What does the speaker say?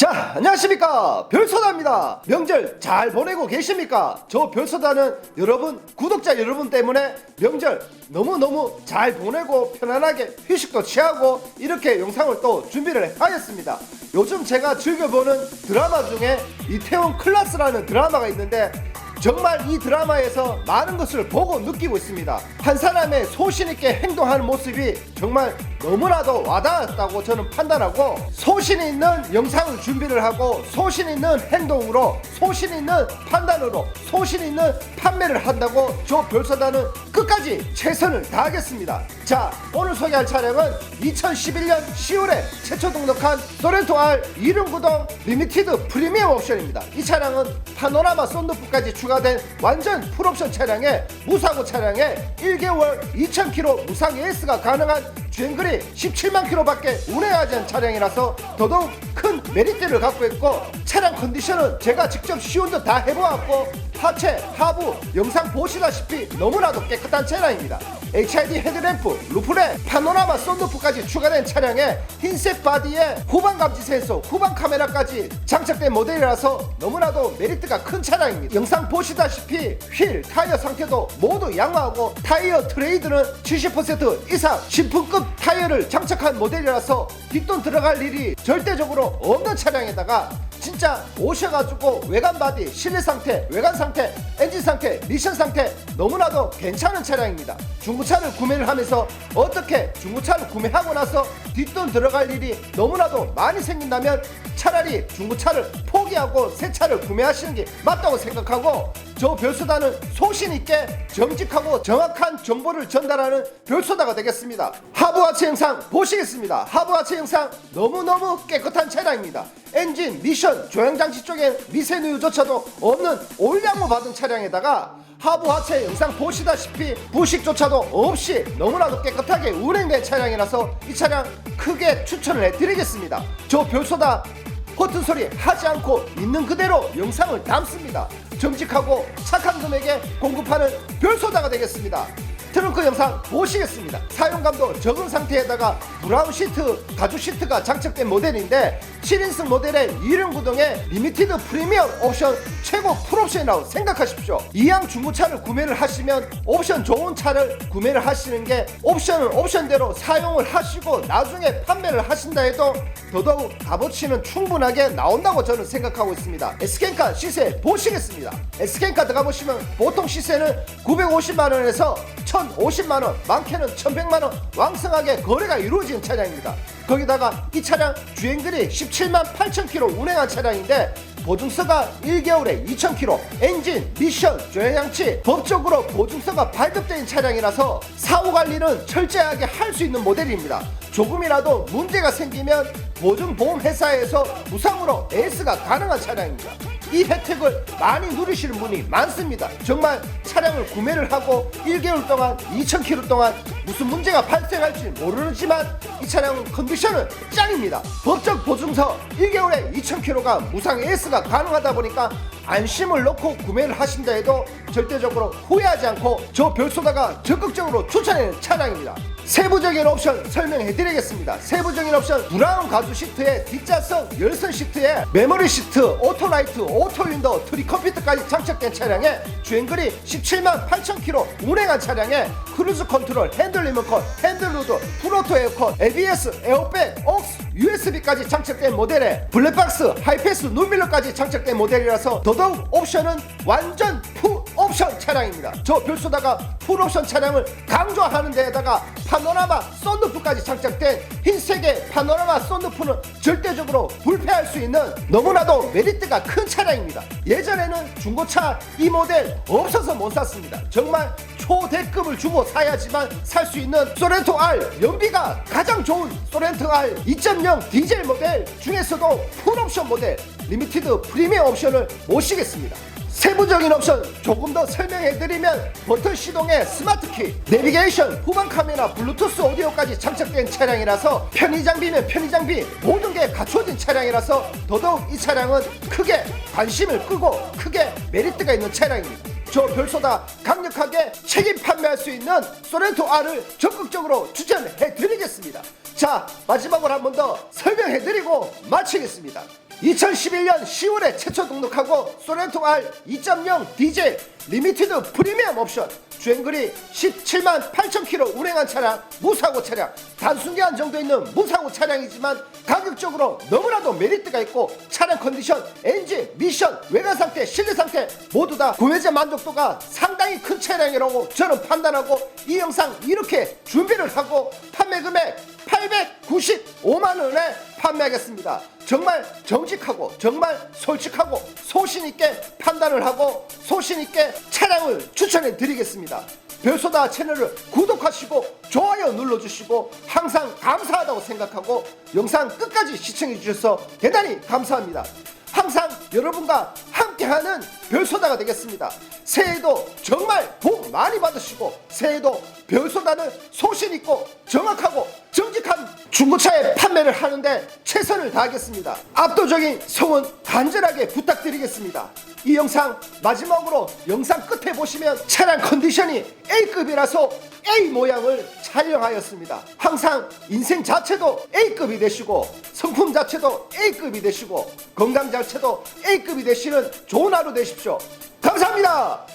자, 안녕하십니까. 별소다입니다. 명절 잘 보내고 계십니까? 저 별소다는 여러분, 구독자 여러분 때문에 명절 너무너무 잘 보내고 편안하게 휴식도 취하고 이렇게 영상을 또 준비를 하였습니다. 요즘 제가 즐겨보는 드라마 중에 이태원 클라스라는 드라마가 있는데 정말 이 드라마에서 많은 것을 보고 느끼고 있습니다. 한 사람의 소신 있게 행동하는 모습이 정말 너무나도 와닿았다고 저는 판단하고 소신 있는 영상을 준비를 하고 소신 있는 행동으로 소신 있는 판단으로 소신 있는 판매를 한다고 저 별사단은 끝까지 최선을 다하겠습니다. 자, 오늘 소개할 차량은 2011년 10월에 최초 등록한 소렌토 R 이륜구동 리미티드 프리미엄 옵션입니다. 이 차량은 파노라마 썬루프까지 추가 된 완전 풀옵션 차량에 무사고 차량에 1개월 2,000km 무상 AS가 가능한 주행거리 17만 킬로밖에 운행하지 않은 차량이라서 더더욱 큰 메리트를 갖고 있고 차량 컨디션은 제가 직접 시운전 다 해보았고 하체, 하부 영상 보시다시피 너무나도 깨끗한 차량입니다. HID 헤드램프, 루프레, 파노라마 썬루프까지 추가된 차량에 흰색 바디에 후방 감지 센서, 후방 카메라까지 장착된 모델이라서 너무나도 메리트가 큰 차량입니다. 영상 보시다시피 휠, 타이어 상태도 모두 양호하고 타이어 트레이드는 70% 이상 신품급 타이어를 장착한 모델이라서 뒷돈 들어갈 일이 절대적으로 없는 차량에다가 진짜 오셔가지고 외관 바디, 실내 상태, 외관 상태, 엔진 상태, 미션 상태 너무나도 괜찮은 차량입니다. 중고차를 구매를 하면서 어떻게 중고차를 구매하고 나서 뒷돈 들어갈 일이 너무나도 많이 생긴다면 차라리 중고차를 포기하고 새 차를 구매하시는 게 맞다고 생각하고 저 별소다는 소신 있게 정직하고 정확한 정보를 전달하는 별소다가 되겠습니다. 하부 하체 영상 보시겠습니다. 하부 하체 영상 너무너무 깨끗한 차량입니다. 엔진, 미션, 조향장치 쪽에 미세누유조차도 없는 올량모 받은 차량에다가 하부 하체 영상 보시다시피 부식조차도 없이 너무나도 깨끗하게 운행된 차량이라서 이 차량 크게 추천을 해드리겠습니다. 저 별소다 허튼 소리 하지 않고 있는 그대로 영상을 담습니다. 정직하고 착한 금액에 공급하는 별소다가 되겠습니다. 트렁크 영상 보시겠습니다. 사용감도 적은 상태에다가 브라운 시트, 가죽 시트가 장착된 모델인데 7인승 모델의 이륜 구동의 리미티드 프리미엄 옵션 최고 풀옵션이라고 생각하십시오. 이양 중고차를 구매를 하시면 옵션 좋은 차를 구매를 하시는 게 옵션을 옵션대로 사용을 하시고 나중에 판매를 하신다 해도 더더욱 값어치는 충분하게 나온다고 저는 생각하고 있습니다. 에스켄카 시세 보시겠습니다. 에스켄카 들어가 보시면 보통 시세는 950만 원에서 1,050만 원, 많게는 1,100만 원 왕성하게 거래가 이루어지는 차량입니다. 거기다가 이 차량 주행거리 17만 8천 킬로 운행한 차량인데 보증서가 1개월에 2,000km, 엔진, 미션, 조향장치 법적으로 보증서가 발급된 차량이라서 사후 관리는 철저하게 할 수 있는 모델입니다. 조금이라도 문제가 생기면 보증보험 회사에서 무상으로 AS가 가능한 차량입니다. 이 혜택을 많이 누리시는 분이 많습니다. 정말 차량을 구매를 하고 1개월 동안 2,000km 동안 무슨 문제가 발생할지 모르지만 이 차량은 컨디션은 짱입니다. 법적 보증서 1개월에 2,000km가 무상 AS가 가능하다 보니까 안심을 놓고 구매를 하신다 해도 절대적으로 후회하지 않고 저 별소다가 적극적으로 추천하는 차량입니다. 세부적인 옵션 설명해 드리겠습니다. 세부적인 옵션 브라운 가죽 시트에 뒷좌석 열선 시트에 메모리 시트, 오토라이트, 오토윈도, 트리 컴퓨터까지 장착된 차량에 주행거리 17만 8천 킬로 운행한 차량에 크루즈 컨트롤, 핸들 리모컨, 핸들 루드, 풀오토 에어컨, ABS, 에어백, 옥스, USB까지 장착된 모델에 블랙박스, 하이패스, 눈밀러까지 장착된 모델이라서 더더욱 옵션은 완전 풀 옵션 차량입니다. 저 별소다가 풀 옵션 차량을 강조하는 데에다가 파노라마 썬루프까지 장착된 흰색의 파노라마 썬루프는 절대적으로 불패할 수 있는 너무나도 메리트가 큰 차량입니다. 예전에는 중고차 이 모델 없어서 못 샀습니다. 정말 초대급을 주고 사야지만 살 수 있는 소렌토 R 연비가 가장 좋은 소렌토 R 2.0 디젤 모델 중에서도 풀옵션 모델 리미티드 프리미엄 옵션을 모시겠습니다. 세부적인 옵션 조금 더 설명해드리면 버튼 시동에 스마트키, 내비게이션, 후방 카메라, 블루투스 오디오까지 장착된 차량이라서 편의 장비면 편의 장비 모든 게 갖춰진 차량이라서 더더욱 이 차량은 크게 관심을 끄고 크게 메리트가 있는 차량입니다. 저 별소다 강력하게 책임 판매할 수 있는 소렌토 R을 적극적으로 추천해 드리겠습니다. 자, 마지막으로 한 번 더 설명해 드리고 마치겠습니다. 2011년 10월에 최초 등록하고 소렌토 R 2.0 디젤 리미티드 프리미엄 옵션. 주행거리 17만 8천 킬로 운행한 차량 무사고 차량. 단순기한 정도 있는 무사고 차량이지만 가격적으로 너무나도 메리트가 있고 차량 컨디션, 엔진, 미션, 외관 상태, 실내 상태 모두 다 구매자 만족도가 상당히 큰 차량이라고 저는 판단하고 이 영상 이렇게 준비를 하고 판매 금액 895만 원에 판매하겠습니다. 정말 정직하고 정말 솔직하고 소신 있게 판단을 하고 소신 있게 차량을 추천해 드리겠습니다. 별소다 채널을 구독하시고 좋아요 눌러주시고 항상 감사하다고 생각하고 영상 끝까지 시청해 주셔서 대단히 감사합니다. 항상 여러분과 함께하는 별소다가 되겠습니다. 새해도 정말 복 많이 받으시고 새해도 별소다는 소신 있고 정확하고 정직한 중고차의 판매를 하는데 최선을 다하겠습니다. 압도적인 성원 간절하게 부탁드리겠습니다. 이 영상 마지막으로 영상 끝에 보시면 차량 컨디션이 A급이라서 A 모양을 촬영하였습니다. 항상 인생 자체도 A급이 되시고 성품 자체도 A급이 되시고 건강 자체도 A급이 되시는 좋은 하루 되십시오. 감사합니다.